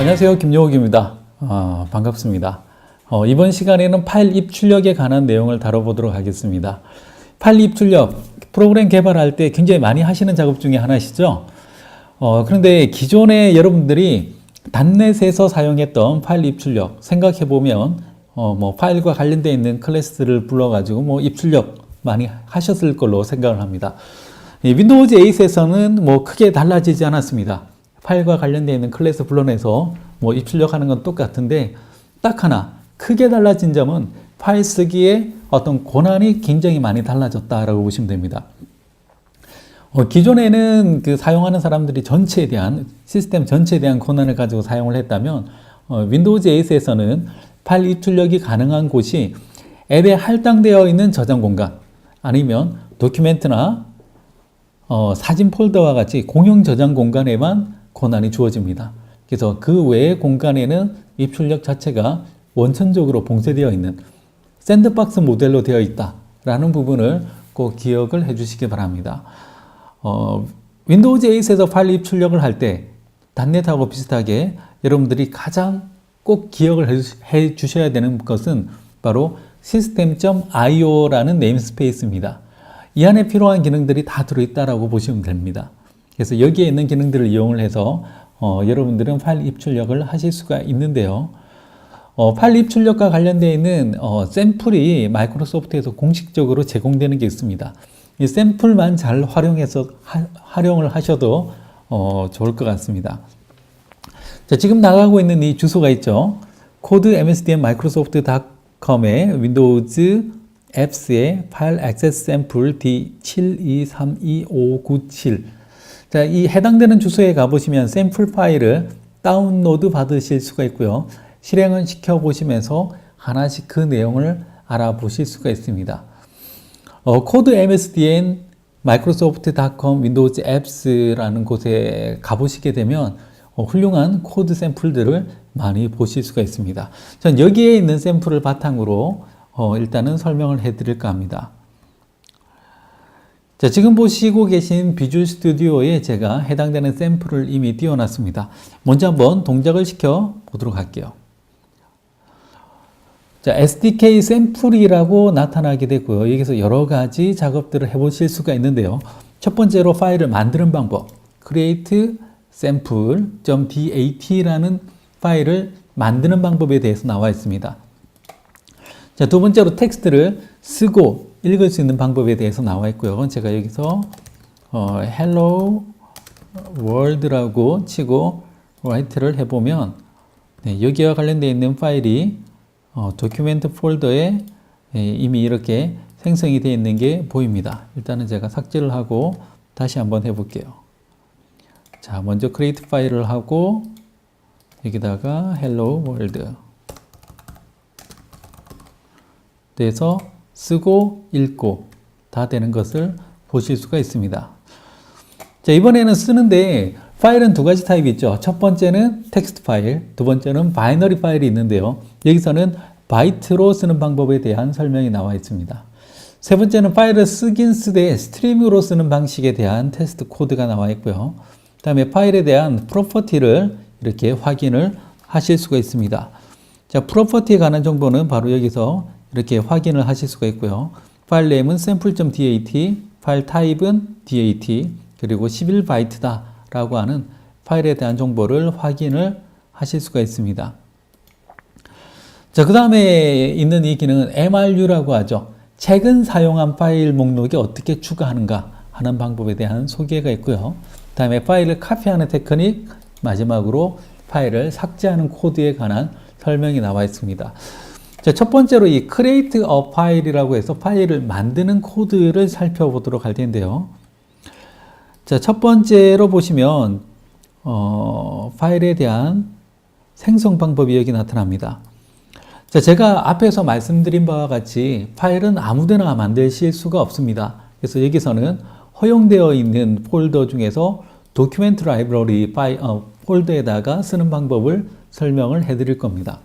안녕하세요. 김용욱입니다. 어, 반갑습니다. 어, 이번 시간에는 파일 입출력에 관한 내용을 다뤄보도록 하겠습니다. 파일 입출력, 프로그램 개발할 때 굉장히 많이 하시는 작업 중에 하나시죠. 어, 그런데 기존에 여러분들이 단넷에서 사용했던 파일 입출력 생각해보면 어, 뭐 파일과 관련되어 있는 클래스를 불러가지고 뭐 입출력 많이 하셨을 걸로 생각을 합니다. 이 윈도우즈 8에서는 뭐 크게 달라지지 않았습니다. 파일과 관련되어 있는 클래스 불러내서 뭐 입출력 하는 건 똑같은데 딱 하나 크게 달라진 점은 파일 쓰기에 어떤 권한이 굉장히 많이 달라졌다라고 보시면 됩니다. 어, 기존에는 그 사용하는 사람들이 전체에 대한 시스템 전체에 대한 권한을 가지고 사용을 했다면 어, 윈도우즈 8에서는 파일 입출력이 가능한 곳이 앱에 할당되어 있는 저장 공간 아니면 도큐멘트나 어, 사진 폴더와 같이 공용 저장 공간에만 권한이 주어집니다. 그래서 그 외의 공간에는 입출력 자체가 원천적으로 봉쇄되어 있는 샌드박스 모델로 되어 있다라는 부분을 꼭 기억을 해 주시기 바랍니다. 어, 윈도우즈 8에서 파일 입출력을 할 때 단넷하고 비슷하게 여러분들이 가장 꼭 기억을 해 주셔야 되는 것은 바로 system.io라는 네임스페이스입니다. 이 안에 필요한 기능들이 다 들어있다라고 보시면 됩니다. 그래서 여기에 있는 기능들을 이용을 해서 어, 여러분들은 파일 입출력을 하실 수가 있는데요. 어, 파일 입출력과 관련되어 있는 어, 샘플이 마이크로소프트에서 공식적으로 제공되는 게 있습니다. 이 샘플만 잘 활용해서 하, 활용을 하셔도 어, 좋을 것 같습니다. 자, 지금 나가고 있는 이 주소가 있죠. 코드 msdn microsoft.com의 윈도우즈 앱스의 파일 액세스 샘플 D7232597 자, 이 해당되는 주소에 가보시면 샘플 파일을 다운로드 받으실 수가 있고요. 실행을 시켜보시면서 하나씩 그 내용을 알아보실 수가 있습니다. 어, 코드 msdn microsoft.com 윈도우즈 앱스라는 곳에 가보시게 되면 어, 훌륭한 코드 샘플들을 많이 보실 수가 있습니다. 전 여기에 있는 샘플을 바탕으로 어, 일단은 설명을 해드릴까 합니다. 자, 지금 보시고 계신 비주얼 스튜디오에 제가 해당되는 샘플을 이미 띄워놨습니다. 먼저 한번 동작을 시켜 보도록 할게요. 자, SDK 샘플이라고 나타나게 되고요. 여기서 여러 가지 작업들을 해보실 수가 있는데요. 첫 번째로 파일을 만드는 방법, create sample.dat라는 파일을 만드는 방법에 대해서 나와 있습니다. 자, 두 번째로 텍스트를 쓰고 읽을 수 있는 방법에 대해서 나와 있고요. 제가 여기서 어, hello world라고 치고 write를 해보면 네, 여기와 관련되어 있는 파일이 어, 도큐멘트 폴더에 예, 이미 이렇게 생성이 되어 있는 게 보입니다. 일단은 제가 삭제를 하고 다시 한번 해볼게요. 자, 먼저 create 파일을 하고 여기다가 hello world 돼서 쓰고 읽고 다 되는 것을 보실 수가 있습니다. 자, 이번에는 쓰는데 파일은 두 가지 타입이 있죠. 첫 번째는 텍스트 파일, 두 번째는 바이너리 파일이 있는데요. 여기서는 바이트로 쓰는 방법에 대한 설명이 나와 있습니다. 세 번째는 파일을 쓰긴 쓰되 스트림으로 쓰는 방식에 대한 테스트 코드가 나와 있고요. 그 다음에 파일에 대한 프로퍼티를 이렇게 확인을 하실 수가 있습니다. 자, 프로퍼티에 관한 정보는 바로 여기서 이렇게 확인을 하실 수가 있고요. 파일 네임은 sample.dat, 파일 타입은 dat, 그리고 11바이트다 라고 하는 파일에 대한 정보를 확인을 하실 수가 있습니다. 자, 그 다음에 있는 이 기능은 MRU라고 하죠. 최근 사용한 파일 목록에 어떻게 추가하는가 하는 방법에 대한 소개가 있고요. 그 다음에 파일을 카피하는 테크닉, 마지막으로 파일을 삭제하는 코드에 관한 설명이 나와 있습니다. 자, 첫 번째로 이 create a file이라고 해서 파일을 만드는 코드를 살펴보도록 할 텐데요. 자, 첫 번째로 보시면 어, 파일에 대한 생성 방법이 여기 나타납니다. 자, 제가 앞에서 말씀드린 바와 같이 파일은 아무데나 만드실 수가 없습니다. 그래서 여기서는 허용되어 있는 폴더 중에서 도큐멘트 라이브러리 파일, 어, 폴더에다가 쓰는 방법을 설명을 해드릴 겁니다.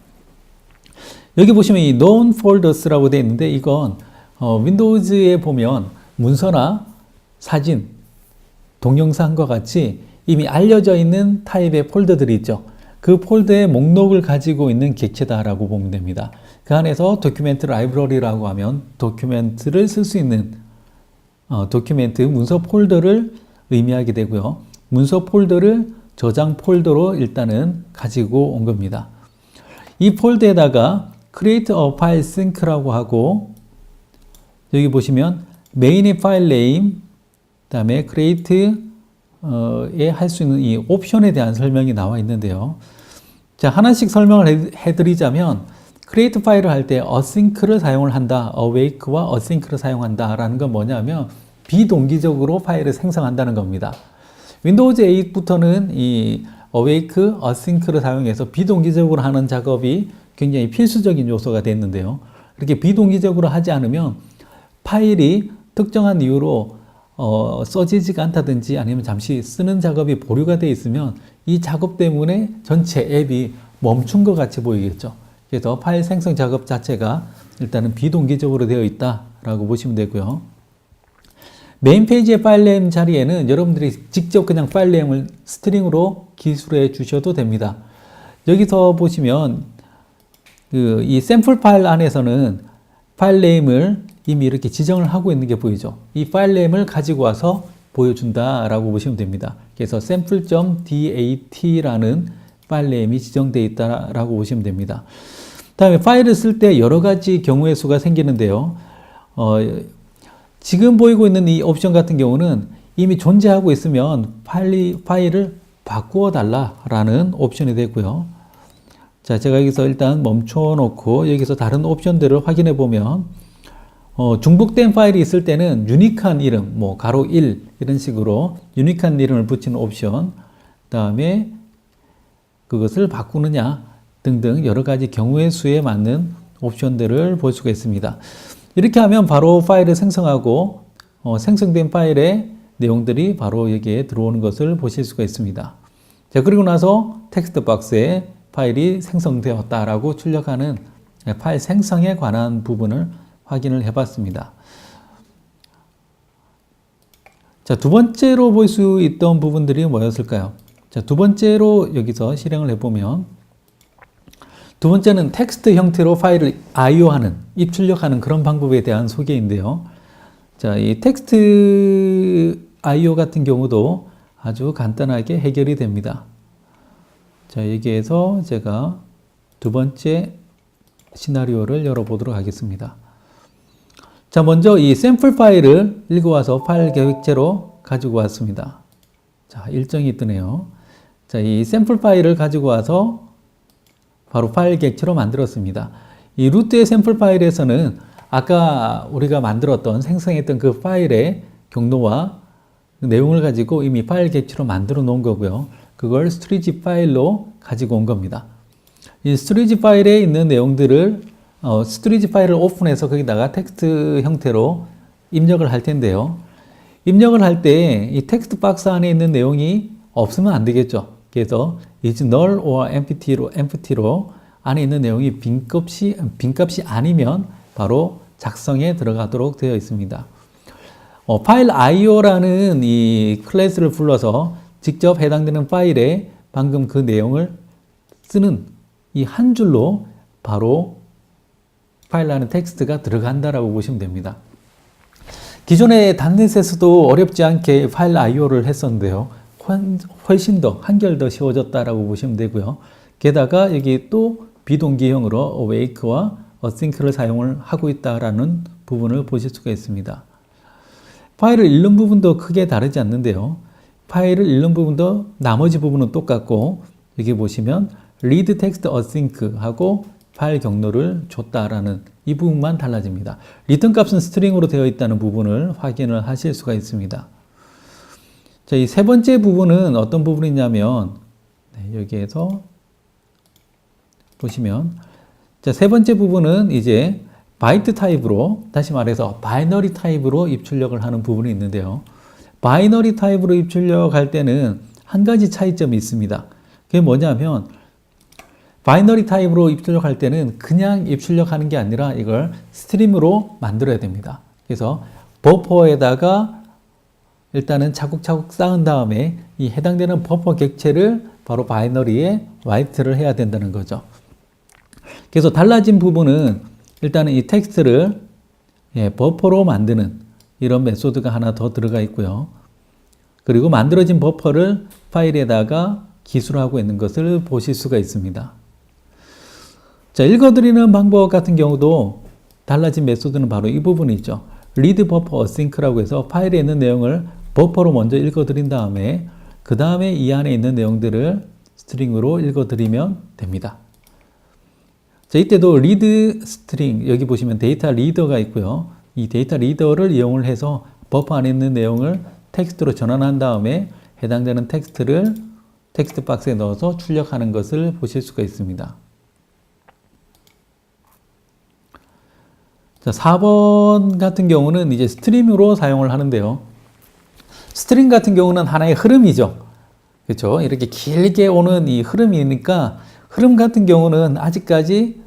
여기 보시면 이 known folders라고 되어 있는데 이건 어, 윈도우즈에 보면 문서나 사진, 동영상과 같이 이미 알려져 있는 타입의 폴더들이 있죠. 그 폴더의 목록을 가지고 있는 객체다라고 보면 됩니다. 그 안에서 도큐멘트 라이브러리라고 하면 도큐멘트를 쓸 수 있는 어, 도큐멘트 문서 폴더를 의미하게 되고요. 문서 폴더를 저장 폴더로 일단은 가지고 온 겁니다. 이 폴더에다가 create a file sync라고 하고 여기 보시면 메인의 파일 네임 그다음에 create 에 할 수 있는 이 옵션에 대한 설명이 나와 있는데요. 자, 하나씩 설명을 해- 해드리자면 create 파일을 할 때 async를 사용을 한다. awake와 async를 사용한다라는 건 뭐냐면 비동기적으로 파일을 생성한다는 겁니다. 윈도우즈 8부터는 이 awake, async를 사용해서 비동기적으로 하는 작업이 굉장히 필수적인 요소가 됐는데요. 이렇게 비동기적으로 하지 않으면 파일이 특정한 이유로 어, 써지지가 않다든지 아니면 잠시 쓰는 작업이 보류가 돼 있으면 이 작업 때문에 전체 앱이 멈춘 것 같이 보이겠죠. 그래서 파일 생성 작업 자체가 일단은 비동기적으로 되어 있다라고 보시면 되고요. 메인 페이지의 파일 네임 자리에는 여러분들이 직접 그냥 파일 네임을 스트링으로 기술해 주셔도 됩니다. 여기서 보시면 그 이 샘플 파일 안에서는 파일 네임을 이미 이렇게 지정을 하고 있는 게 보이죠. 이 파일 네임을 가지고 와서 보여준다라고 보시면 됩니다. 그래서 sample.dat라는 파일 네임이 지정되어 있다라고 보시면 됩니다. 다음에 파일을 쓸 때 여러 가지 경우의 수가 생기는데요. 어, 지금 보이고 있는 이 옵션 같은 경우는 이미 존재하고 있으면 파일, 파일을 바꾸어 달라라는 옵션이 되고요. 자, 제가 여기서 일단 멈춰 놓고 여기서 다른 옵션들을 확인해 보면 어, 중복된 파일이 있을 때는 유니크한 이름, 뭐 가로 1 이런 식으로 유니크한 이름을 붙이는 옵션, 그다음에 그것을 바꾸느냐 등등 여러 가지 경우의 수에 맞는 옵션들을 볼 수가 있습니다. 이렇게 하면 바로 파일을 생성하고 어, 생성된 파일의 내용들이 바로 여기에 들어오는 것을 보실 수가 있습니다. 자, 그리고 나서 텍스트 박스에 파일이 생성되었다라고 출력하는 파일 생성에 관한 부분을 확인을 해봤습니다. 자, 두 번째로 볼 수 있던 부분들이 뭐였을까요? 자, 두 번째로 여기서 실행을 해보면 두 번째는 텍스트 형태로 파일을 IO하는, 입출력하는 그런 방법에 대한 소개인데요. 자, 이 텍스트 IO 같은 경우도 아주 간단하게 해결이 됩니다. 자, 여기에서 제가 두 번째 시나리오를 열어보도록 하겠습니다. 자, 먼저 이 샘플 파일을 읽어와서 파일 계획체로 가지고 왔습니다. 자, 일정이 뜨네요. 자, 이 샘플 파일을 가지고 와서 바로 파일 객체로 만들었습니다. 이 루트의 샘플 파일에서는 아까 우리가 만들었던 생성했던 그 파일의 경로와 그 내용을 가지고 이미 파일 객체로 만들어 놓은 거고요. 그걸 스토리지 파일로 가지고 온 겁니다. 이 스토리지 파일에 있는 내용들을 어, 스토리지 파일을 오픈해서 거기다가 텍스트 형태로 입력을 할 텐데요. 입력을 할 때 이 텍스트 박스 안에 있는 내용이 없으면 안 되겠죠. 그래서 is null or empty로, empty로 안에 있는 내용이 빈값이, 빈값이 아니면 바로 작성에 들어가도록 되어 있습니다. 어, 파일 IO라는 이 클래스를 불러서 직접 해당되는 파일에 방금 그 내용을 쓰는 이 한 줄로 바로 파일 안에 텍스트가 들어간다라고 보시면 됩니다. 기존의 단넷에서도 어렵지 않게 파일 IO를 했었는데요. 훨씬 더 한결 더 쉬워졌다라고 보시면 되고요. 게다가 여기 또 비동기형으로 awake와 async를 사용을 하고 있다라는 부분을 보실 수가 있습니다. 파일을 읽는 부분도 크게 다르지 않는데요. 파일을 읽는 부분도 나머지 부분은 똑같고 여기 보시면 read text async 하고 파일 경로를 줬다라는 이 부분만 달라집니다. 리턴 값은 스트링으로 되어 있다는 부분을 확인을 하실 수가 있습니다. 자, 이 세 번째 부분은 어떤 부분이냐면 네, 여기에서 보시면 자, 세 번째 부분은 이제 바이트 타입으로 다시 말해서 바이너리 타입으로 입출력을 하는 부분이 있는데요. 바이너리 타입으로 입출력할 때는 한 가지 차이점이 있습니다. 그게 뭐냐면 바이너리 타입으로 입출력할 때는 그냥 입출력하는 게 아니라 이걸 스트림으로 만들어야 됩니다. 그래서 버퍼에다가 일단은 차곡차곡 쌓은 다음에 이 해당되는 버퍼 객체를 바로 바이너리에 와이트를 해야 된다는 거죠. 그래서 달라진 부분은 일단은 이 텍스트를 예, 버퍼로 만드는 이런 메소드가 하나 더 들어가 있고요. 그리고 만들어진 버퍼를 파일에다가 기술하고 있는 것을 보실 수가 있습니다. 자, 읽어드리는 방법 같은 경우도 달라진 메소드는 바로 이 부분이죠. read buffer async라고 해서 파일에 있는 내용을 버퍼로 먼저 읽어드린 다음에 그 다음에 이 안에 있는 내용들을 스트링으로 읽어드리면 됩니다. 자, 이때도 read string 여기 보시면 데이터 리더가 있고요. 이 데이터 리더를 이용을 해서 버퍼 안에 있는 내용을 텍스트로 전환한 다음에 해당되는 텍스트를 텍스트 박스에 넣어서 출력하는 것을 보실 수가 있습니다. 자, 4번 같은 경우는 이제 스트림으로 사용을 하는데요. 스트림 같은 경우는 하나의 흐름이죠. 그렇죠? 이렇게 길게 오는 이 흐름이니까 흐름 같은 경우는 아직까지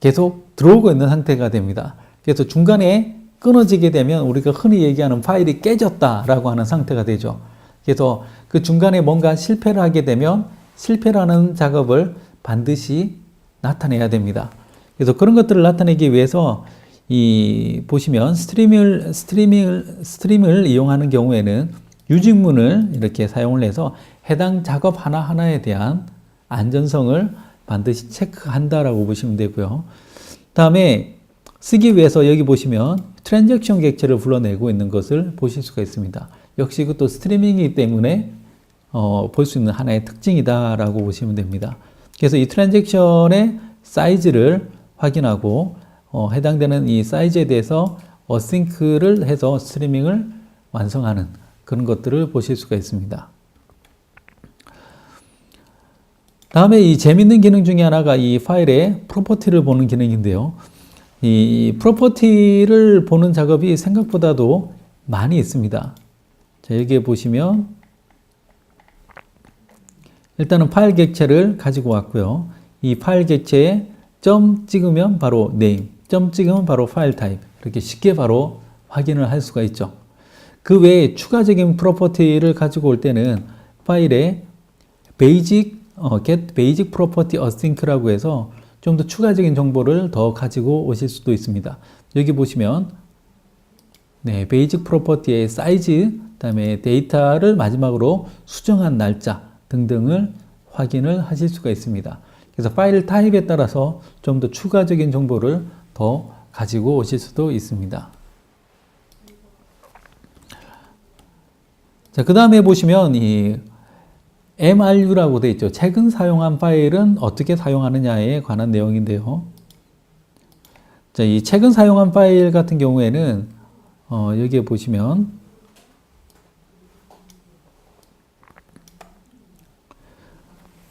계속 들어오고 있는 상태가 됩니다. 그래서 중간에 끊어지게 되면 우리가 흔히 얘기하는 파일이 깨졌다라고 하는 상태가 되죠. 그래서 그 중간에 뭔가 실패를 하게 되면 실패라는 작업을 반드시 나타내야 됩니다. 그래서 그런 것들을 나타내기 위해서 이 보시면 스트리밍을 스트리밍을 스트림을 이용하는 경우에는 유직문을 이렇게 사용을 해서 해당 작업 하나 하나에 대한 안전성을 반드시 체크한다라고 보시면 되고요. 다음에 쓰기 위해서 여기 보시면 트랜잭션 객체를 불러내고 있는 것을 보실 수가 있습니다. 역시 그것도 스트리밍이기 때문에 어, 볼 수 있는 하나의 특징이다라고 보시면 됩니다. 그래서 이 트랜잭션의 사이즈를 확인하고 어, 해당되는 이 사이즈에 대해서 어싱크를 해서 스트리밍을 완성하는 그런 것들을 보실 수가 있습니다. 다음에 이 재밌는 기능 중에 하나가 이 파일의 프로퍼티를 보는 기능인데요. 이 프로퍼티를 보는 작업이 생각보다도 많이 있습니다. 자, 여기에 보시면 일단은 파일 객체를 가지고 왔고요. 이 파일 객체에 점 찍으면 바로 name, 점 찍으면 바로 파일 타입 이렇게 쉽게 바로 확인을 할 수가 있죠. 그 외에 추가적인 프로퍼티를 가지고 올 때는 파일에 basic 어, get basic property async라고 해서 좀 더 추가적인 정보를 더 가지고 오실 수도 있습니다. 여기 보시면 네, 베이직 프로퍼티의 사이즈, 그다음에 데이터를 마지막으로 수정한 날짜 등등을 확인을 하실 수가 있습니다. 그래서 파일 타입에 따라서 좀 더 추가적인 정보를 더 가지고 오실 수도 있습니다. 자, 그 다음에 보시면 이 MRU라고 되어 있죠. 최근 사용한 파일은 어떻게 사용하느냐에 관한 내용인데요. 자, 이 최근 사용한 파일 같은 경우에는 어, 여기에 보시면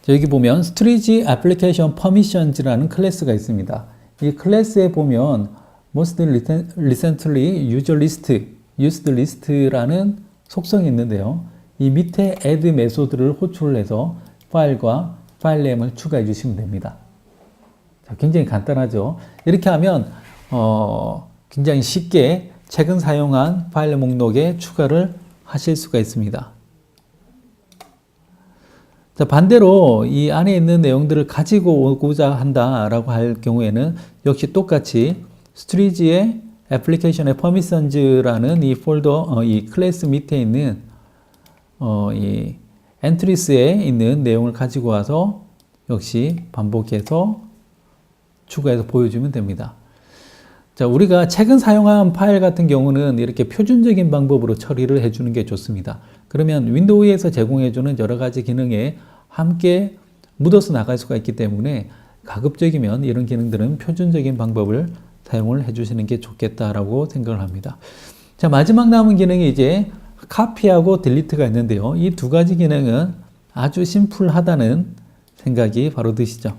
자, 여기 보면 Storage Application Permissions라는 클래스가 있습니다. 이 클래스에 보면 Most Recently User List, Used List라는 속성이 있는데요. 이 밑에 add 메소드를 호출을 해서 파일과 파일 네임을 추가해 주시면 됩니다. 자, 굉장히 간단하죠. 이렇게 하면 어, 굉장히 쉽게 최근 사용한 파일 목록에 추가를 하실 수가 있습니다. 자, 반대로 이 안에 있는 내용들을 가지고 오고자 한다라고 할 경우에는 역시 똑같이 스트리지의 애플리케이션의 퍼미션즈라는 이 폴더, 어, 이 클래스 밑에 있는 어, 이 엔트리스에 있는 내용을 가지고 와서 역시 반복해서 추가해서 보여주면 됩니다. 자, 우리가 최근 사용한 파일 같은 경우는 이렇게 표준적인 방법으로 처리를 해주는 게 좋습니다. 그러면 윈도우에서 제공해주는 여러 가지 기능에 함께 묻어서 나갈 수가 있기 때문에 가급적이면 이런 기능들은 표준적인 방법을 사용을 해주시는 게 좋겠다라고 생각을 합니다. 자, 마지막 남은 기능이 이제 카피하고 딜리트가 있는데요. 이 두 가지 기능은 아주 심플하다는 생각이 바로 드시죠.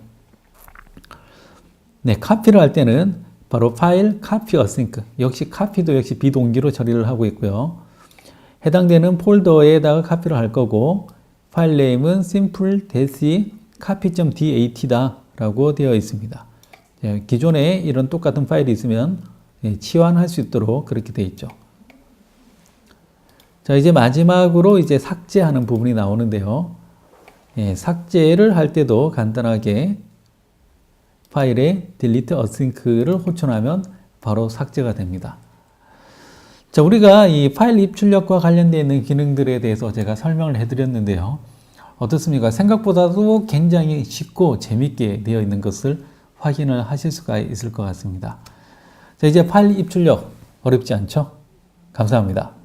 네, 카피를 할 때는 바로 파일 카피 어싱크. 역시 카피도 역시 비동기로 처리를 하고 있고요. 해당되는 폴더에다가 카피를 할 거고 파일 네임은 simple desi copy.dat다 라고 되어 있습니다. 네, 기존에 이런 똑같은 파일이 있으면 네, 치환할 수 있도록 그렇게 되어 있죠. 자, 이제 마지막으로 이제 삭제하는 부분이 나오는데요. 예, 삭제를 할 때도 간단하게 파일에 delete async를 호출하면 바로 삭제가 됩니다. 자, 우리가 이 파일 입출력과 관련되어 있는 기능들에 대해서 제가 설명을 해드렸는데요. 어떻습니까? 생각보다도 굉장히 쉽고 재밌게 되어 있는 것을 확인을 하실 수가 있을 것 같습니다. 자, 이제 파일 입출력 어렵지 않죠? 감사합니다.